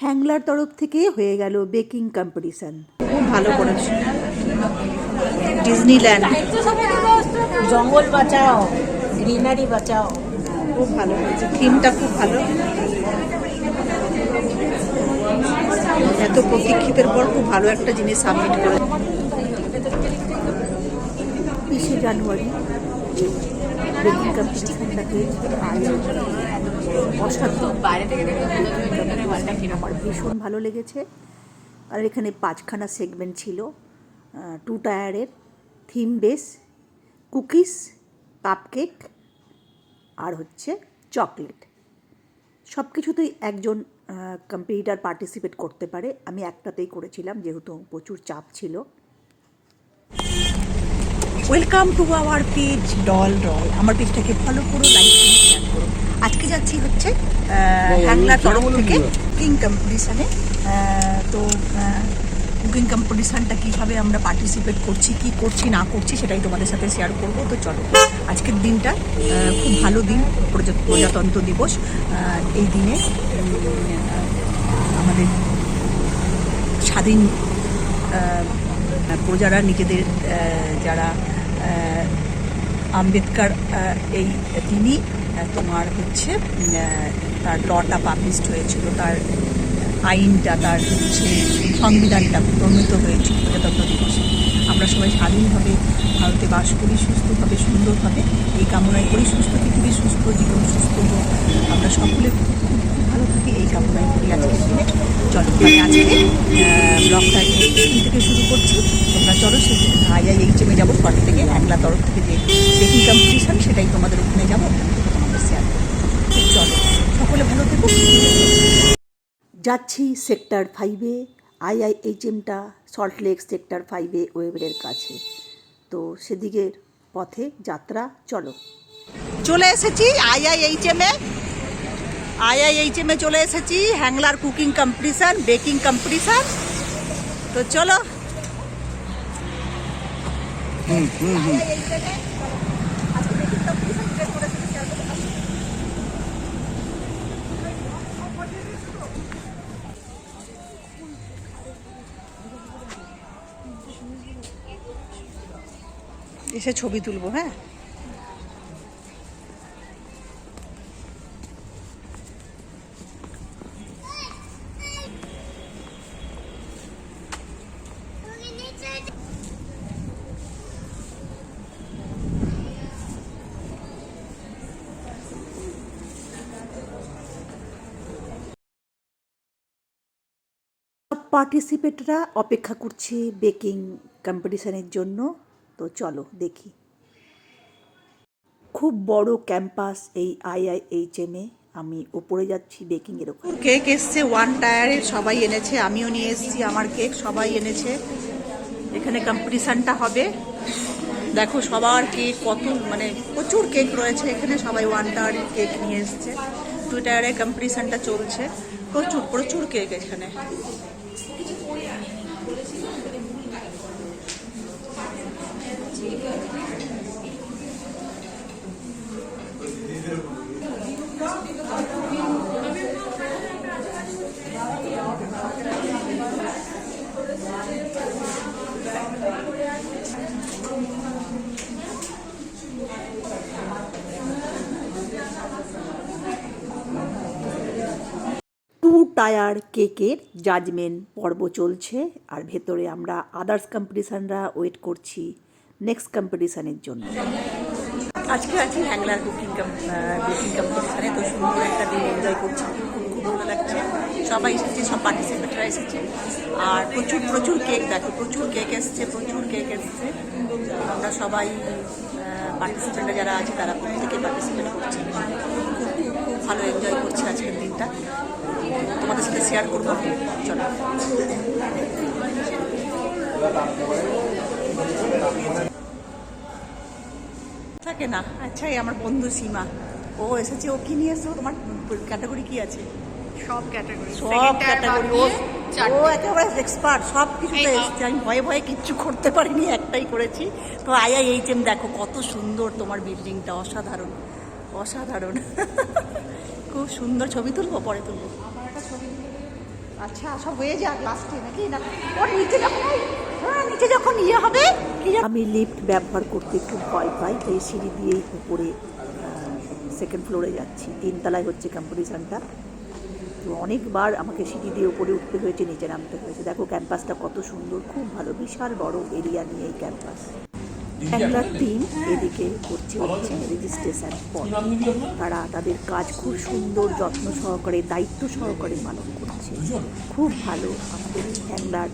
হ্যাংলার তরফ থেকে হয়ে গেল বেকিং কম্পিটিশন। খুব ভালো করেছে। ডিজনিল্যান্ড। জঙ্গল বাঁচাও গ্রিনারি বাঁচাও। খুব ভালো হয়েছে। থিমটা খুব ভালো। এত প্রতীক্ষিতের পর খুব ভালো একটা জিনিস সাবমিট করে। বিশে জানুয়ারি বেকিং কম্পিটিশনটাকে অসাধারণ বাইরে থেকে আমার ভীষণ ভালো লেগেছে। আর এখানে পাঁচখানা সেগমেন্ট ছিল। টু টায়ারের থিম বেস কুকিজ কাপকেক আর হচ্ছে চকলেট সব কিছুতেই একজন কম্পিটিটার পার্টিসিপেট করতে পারে। আমি একটাতেই করেছিলাম যেহেতু প্রচুর চাপ ছিল। Welcome to our page doll doll আমার পেজটাকে ফলো করো লাইক করো। আজকে যাচ্ছি হচ্ছে হ্যাংলার তরফ থেকে কুকিং কম্পিটিশানে তো কুকিং কম্পিটিশানটা কীভাবে আমরা পার্টিসিপেট করছি কি করছি না করছি সেটাই তোমাদের সাথে শেয়ার করব। তো চলো আজকের দিনটা খুব ভালো দিন প্রজা- প্রজাতন্ত্র দিবস। এই দিনে আমাদের স্বাধীন প্রজারা নিজেদের যারা আম্বেদকর এই তিনি তোমার হচ্ছে তার লটা পাবলিশড হয়েছিল, তার আইনটা, তার হচ্ছে সংবিধানটা প্রণীত হয়েছিল প্রজাতন্ত্র দিবসে আমরা সবাই স্বাধীনভাবে ভারতে বাস করি, সুস্থভাবে, সুন্দরভাবে, এই কামনায় করি, সুস্থ পৃথিবী, সুস্থ জীবন, সুস্থ আমরা সকলে ভালো থাকি, এই কামনাই করি আজকের দিনে। চলো আজকে ব্লগটা এখান থেকে শুরু করছি। তোমরা চলো, সেই আই আই এইচ এমে যাব শর্ট থেকে, একলা তরফ থেকে যে কম্পিটিশন সেটাই তোমাদের ওখানে যাব ওখান থেকে তোমাদের শেয়ার করব তো চলো সকলে ভালো থেকো যাচ্ছি সেক্টর ফাইভে আইআইএইচএমটা সল্টলেক সেক্টর ফাইভে ওয়েবের কাছে। তো সেদিকের পথে যাত্রা চলো। চলে এসেছি আইআইএইচএমে আইআইএইচএমে চলে এসেছি হ্যাংলার কুকিং কম্পিটিশান বেকিং কম্পিটিশান। তো চলো। এসে ছবি তুলবো হ্যাঁ? পার্টিসিপেটরা অপেক্ষা করছে বেকিং কম্পিটিশনের জন্য। তো চলো দেখি। খুব বড় ক্যাম্পাস এই আইআইএইচএমে আমি উপরে যাচ্ছি বেকিংয়ের ওখানে। কেক এসছে ওয়ান টায়ারের সবাই এনেছে, আমিও নিয়ে এসেছি, আমার কেক সবাই এনেছে। এখানে কম্পিটিশানটা হবে। দেখো সবার কেক কত মানে প্রচুর কেক রয়েছে, এখানে সবাই ওয়ান টায়ার কেক নিয়ে এসছে। টু টায়ারের কম্পিটিশানটা চলছে। প্রচুর প্রচুর কেক এখানে। টু টায়ার কেকের জাজমেন্ট পর্ব চলছে আর ভেতরে আমরা আদার্স কম্পিটিশানরা ওয়েট করছি নেক্সট কম্পিটিশানের জন্য। আজকে আছি হ্যাংলার কুকিং বেকিং কম্পিটিশানে তো সুন্দর একটা দিন এনজয় করছি। খুব ভালো লাগছে। সবাই এসেছে, সব পার্টিসিপেটরা এসেছে। আর প্রচুর প্রচুর কেক দেখো, প্রচুর কেক এসছে, প্রচুর কেক এসছে। আমরা সবাই পার্টিসিপেন্টরা যারা আছে, তারা প্রত্যেকে পার্টিসিপেট করছে। খুব ভালো এনজয় করছি আজকের দিনটা। তোমাদের সাথে শেয়ার করব। চলো। থাকে না। আচ্ছা এই আমার বন্ধু সীমা। ও এসেছে ও কি নিয়ে এসছে? তোমার ক্যাটাগরি কি আছে? সব ক্যাটাগরি সব ক্যাটাগরি ও একেবারে এক্সপার্ট সব কিছুতে এই, এসছে। আমি ভয়ে ভয়ে কিচ্ছু করতে পারিনি একটাই করেছি। তো আইআই এইচ এম দেখো কত সুন্দর তোমার বিল্ডিংটা অসাধারণ। অসাধারণ। খুব সুন্দর ছবি তুলবো পরে তুলবো। আচ্ছা সব হয়ে যাক লাস্টে নাকি? না ওর নিচে যখন হ্যাঁ নিচে যখন ইয়ে হবে আমি লিফট ব্যবহার করতে একটু ভয় পাই তাই সিঁড়ি দিয়েই উপরে সেকেন্ড ফ্লোরে যাচ্ছি। তিনতলায় হচ্ছে কম্পিটিশানটা তো অনেকবার আমাকে সিঁড়ি দিয়ে উপরে উঠতে হয়েছে নিচে নামতে হয়েছে। দেখো ক্যাম্পাসটা কত সুন্দর খুব ভালো বিশাল বড় এরিয়া নিয়ে এই ক্যাম্পাস ব্যাংলার টিম এদিকে করছে হচ্ছে রেজিস্ট্রেশন তারা তাদের কাজ খুব সুন্দর যত্ন সহকারে দায়িত্ব সহকারে পালন করছে। খুব ভালো আমাদের ব্যাংলার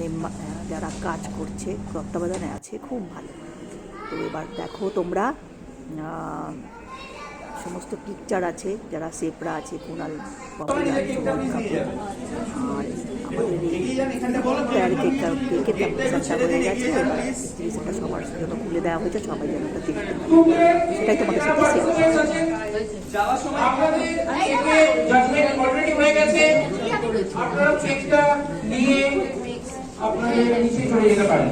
মেম্বার যারা কাজ করছে তত্ত্বাবধানে আছে খুব ভালো। তো এবার দেখো তোমরা সমস্ত পিকচার আছে যারা সেপরা আছে কুনাল বাবুরা, প্যার কেক হয়ে গেছে এবার সবার জন্য খুলে দেওয়া হয়েছে সবাই যেন ওটা দেখতে সেটাই তোমাদের সাথে শেয়ার আপনাদের নিচে চলে যেতে পারেন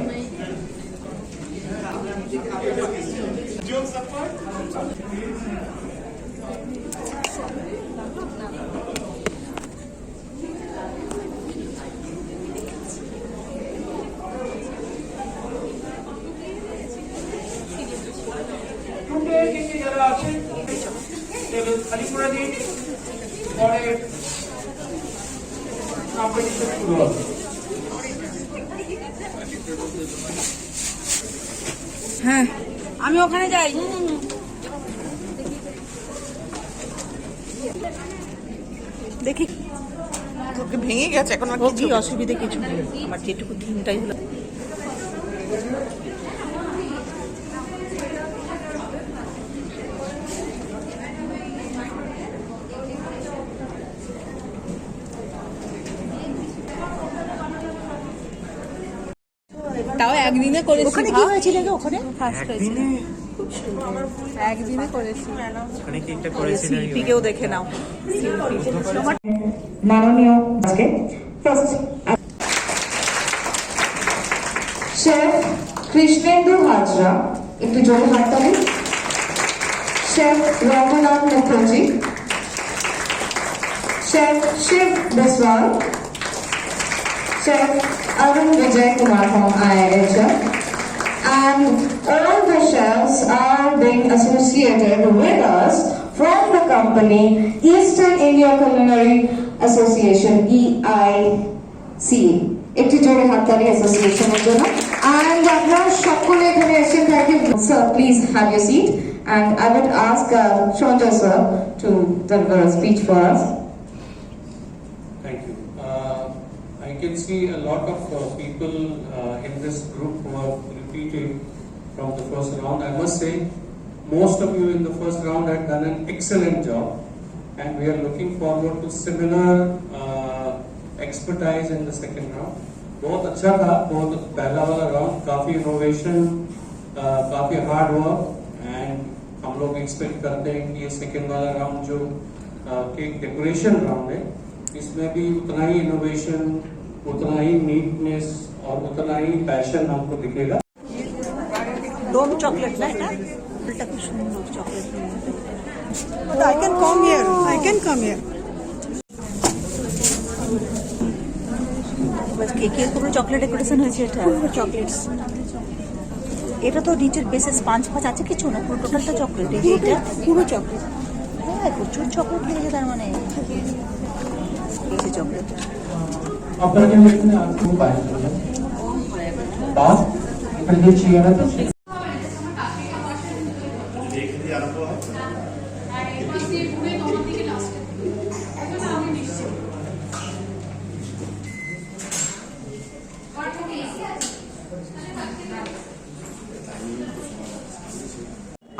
গ্রুপে থেকে যারা আছেন টেবিল খালি করে দিন পরে কম্পিটিশন শুরু হবে আমি ওখানে যাই দেখি। তোকে ভেঙে গেছে এখন আর কিছু কি অসুবিধে কিছু নেই। আমার যেটুকু থিমটাই হলো। তাও একদিনে করেছি। ওখানে কি? হয়েছিল গো ওখানে? ফার্স্ট হয়েছিল একদিনে করেছি। শিল্পীকেও দেখে নাও। মাননীয় আজকে ফার্স্ট শেফ কৃষ্ণেন্দু হাজরা একটু জোরে হাততালি chef Raghunath Mukherjee chef Shiv Biswal chef Arun Vijay Kumar from IIHM and all the chefs are being associated with us from the company Eastern India Culinary Association EIC একটি জোরে হাততালি অ্যাসোসিয়েশনের জন্য and আপনারা সকলে এখানে এসে thank you sir please have your seat and I would ask uh, Shonja sir to deliver a speech for us. Thank you. Uh, I can see a lot of uh, people uh, in this group who are repeating from the first round. I must say, most of you in the first round had done an excellent job and we are looking forward to similar uh, expertise in the second round. Both acha tha, both pehla wala round, kafi innovation, uh, hard work and hum log expect karte hain ki ye second wala round jo uh, cake decoration round hai, isme bhi utna hi innovation, utna hi neatness aur utna hi passion humko dikhega. Dom chocolate na? এটা ফুলটা খুব সুন্দর chocolate can come here. I can come here. কেকের পুরো chocolate decoration হয়েছে এটা? Chocolates এটা তো নিচের বেসে স্পাঞ্জ ফাঁচ আছে কিছু না পুরো টোটালটা চকলেট এই যে এটা? পুরো চকলেট হ্যাঁ প্রচুর চকলেট লেগেছে তার মানে। এই যে চকলেট আপনারা খুব এখানে যে চেয়ার আছে?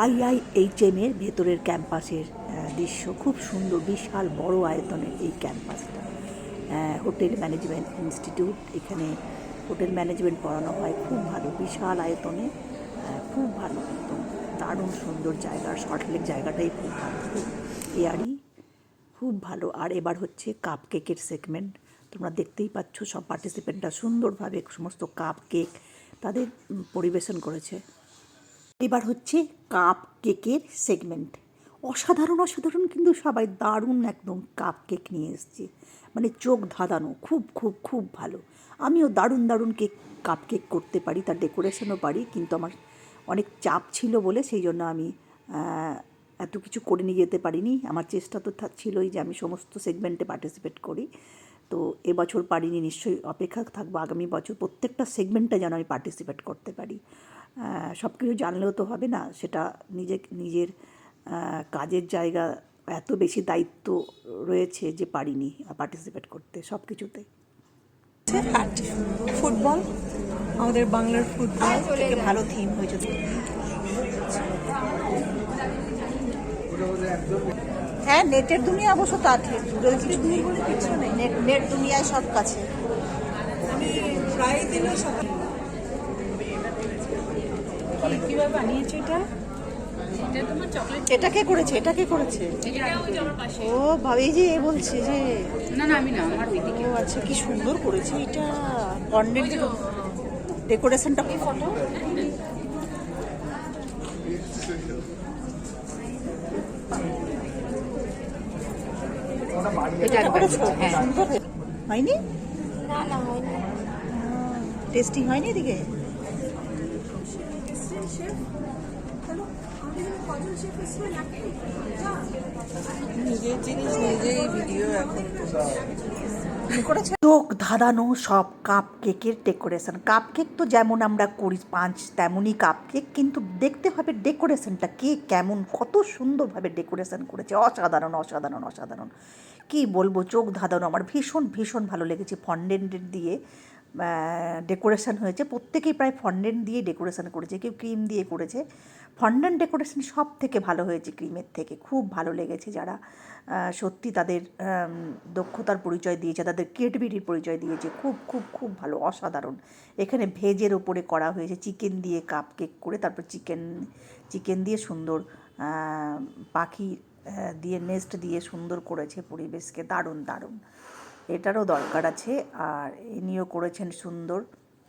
আইআইএইচএম এর ভেতরের ক্যাম্পাসের দৃশ্য খুব সুন্দর বিশাল বড় আয়তনের এই ক্যাম্পাসটা। হোটেল ম্যানেজমেন্ট ইনস্টিটিউট এখানে হোটেল ম্যানেজমেন্ট পড়ানো হয় খুব ভালো বিশাল আয়তনে খুব ভালো। দারুণ সুন্দর জায়গা শর্টলেক জায়গাটাই খুব ভালো। খুব এয়ারি খুব ভালো। আর এবার হচ্ছে কাপ কেকের সেগমেন্ট তোমরা দেখতেই পাচ্ছ সব পার্টিসিপেন্টরা সুন্দরভাবে সমস্ত কাপ কেক তাদের পরিবেশন করেছে। এবার হচ্ছে কাপ কেকের সেগমেন্ট অসাধারণ অসাধারণ কিন্তু সবাই দারুণ একদম কাপ কেক নিয়ে এসছে। মানে চোখ ধাঁধানো, খুব খুব খুব ভালো। আমিও দারুণ দারুণ কেক কাপ কেক করতে পারি, তার ডেকোরেশনও পারি, কিন্তু আমার অনেক চাপ ছিল বলে সেই জন্য আমি এত কিছু করে নিয়ে যেতে পারিনি। আমার চেষ্টা তো ছিলই যে আমি সমস্ত সেগমেন্টে পার্টিসিপেট করি। তো এবছর পারিনি, নিশ্চয়ই অপেক্ষা থাকব। আগামী বছর প্রত্যেকটা সেগমেন্টে যেন আমি পার্টিসিপেট করতে পারি। সব কিছু জানলেও তো হবে না, সেটা নিজে নিজের কাজের জায়গা এত বেশি দায়িত্ব রয়েছে যে পারিনি পার্টিসিপেট করতে সব কিছুতে ফুটবল আমাদের বাংলার ফুটবল থেকে ভালো থিম হয়েছে হ্যাঁ নেটের দুনিয়া অবশ্য তা ঠিক দূরের কিছু নেই। নেট নেট দুনিয়ায় সব কাছে। প্রায় দিনও সকালে কীভাবে বানিয়েছে এটা? এটা কে করেছে? এটা কে করেছে? ও ভাবি যে এ বলছে যে না না আমি না আমার দিদি ও আচ্ছা কি সুন্দর করেছে। এটা কন্ডেন্ট ডেকোরেশনটা। ফটো এটা করেছ? হ্যাঁ। সুন্দর। হয়নি? না না হয়নি। টেস্টিং হয়নি এদিকে? নিজের জিনিস নিজেই ভিডিও এখন চোখ ধাঁধানো সব কাপ কেকের ডেকোরেশন কাপ কেক তো যেমন আমরা করি পাঁচ, তেমনই কাপ কেক কিন্তু দেখতে হবে ডেকোরেশনটা কে কেমন, কত সুন্দরভাবে ডেকোরেশন করেছে। অসাধারণ অসাধারণ অসাধারণ। কি বলব, চোখ ধাঁধানো। আমার ভীষণ ভীষণ ভালো লেগেছে। ফন্ডেন্টের দিয়ে ডেকোরেশন হয়েছে। প্রত্যেকেই প্রায় ফন্ডেন্ট দিয়ে ডেকোরেশন করেছে, কেউ ক্রিম দিয়ে করেছে। ফন্ডেন্ট ডেকোরেশন সব থেকে ভালো হয়েছে ক্রিমের থেকে। খুব ভালো লেগেছে যারা সত্যি তাদের দক্ষতার পরিচয় দিয়েছে, তাদের ক্রিয়েটিভিটির পরিচয় দিয়েছে। খুব খুব খুব ভালো, অসাধারণ। এখানে ভেজের ওপরে করা হয়েছে চিকেন দিয়ে কাপ কেক করে, তারপর চিকেন চিকেন দিয়ে সুন্দর পাখি দিয়ে নেস্ট দিয়ে সুন্দর করেছে পরিবেশকে। দারুণ দারুণ। এটারও দরকার আছে। আর ইনিও করেছেন সুন্দর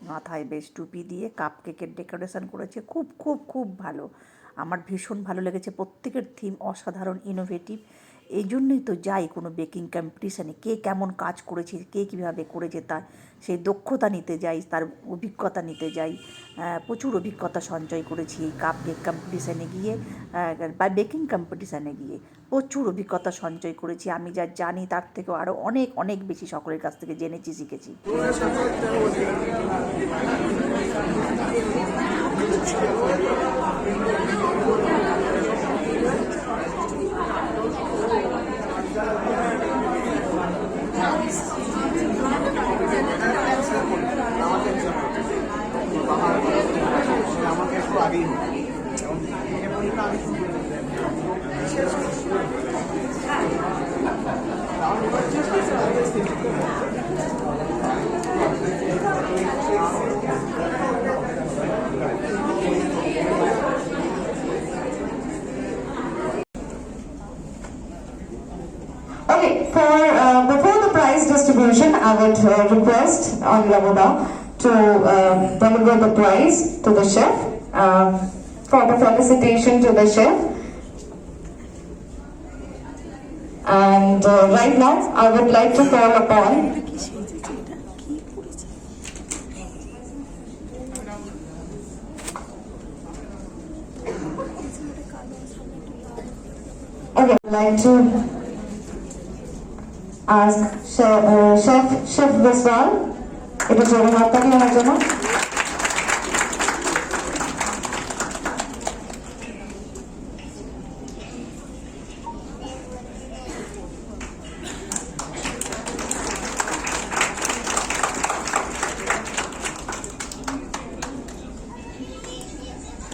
মাথায় বেশ টুপি দিয়ে কাপ কেকের ডেকোরেশন করেছে। খুব খুব খুব ভালো। আমার ভীষণ ভালো লেগেছে। প্রত্যেকের থিম অসাধারণ ইনোভেটিভ এই জন্যই তো যাই কোনো বেকিং কম্পিটিশানে কে কেমন কাজ করেছে, কে কীভাবে করেছে তার সেই দক্ষতা নিতে যাই, তার অভিজ্ঞতা নিতে যাই। প্রচুর অভিজ্ঞতা সঞ্চয় করেছি এই কাপ কেক কম্পিটিশানে গিয়ে বা বেকিং কম্পিটিশানে গিয়ে। প্রচুর অভিজ্ঞতা সঞ্চয় করেছি। আমি যা জানি তার থেকেও আরও অনেক অনেক বেশি সকলের কাছ থেকে জেনেছি, শিখেছি। Okay, for uh, before the prize distribution, I would uh, request on Yamuna to uh, deliver the prize to the chef uh, for the felicitation to the chef. And uh, right now, I would like to call upon Okay, I'd like to ask Chef, uh, Chef, Chef Biswal, এটা জোরে হাততালি আমার জন্য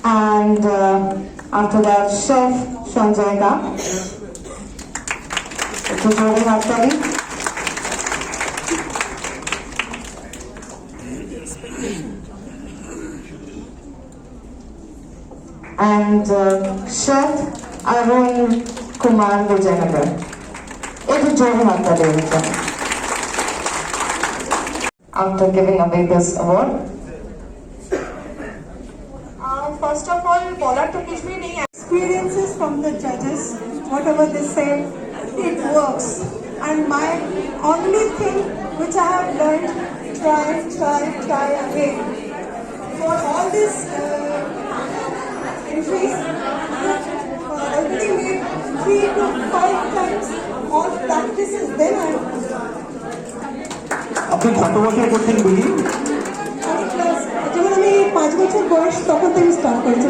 And uh, after that, Chef Sanjay ಸುಖವಾಗಿ ಮಾಡ್ತಾರೆ and uh, Sheth Arun Kumar Vijayanagar. ಇದು ಜೋರು ಮಾಡ್ತಾರೆ ಅಂತ after giving away this award. Uh, first of all, Bola to kuch experiences from the judges, whatever they say it works. And my only thing which I have learned, try, try, try again. For all these uh, entries, I have already made three to five times all practices. Then I আপনি কত বছর করছেন বলি আমি class যখন আমি পাঁচ বছর বয়স তখন থেকে স্টার্ট করেছি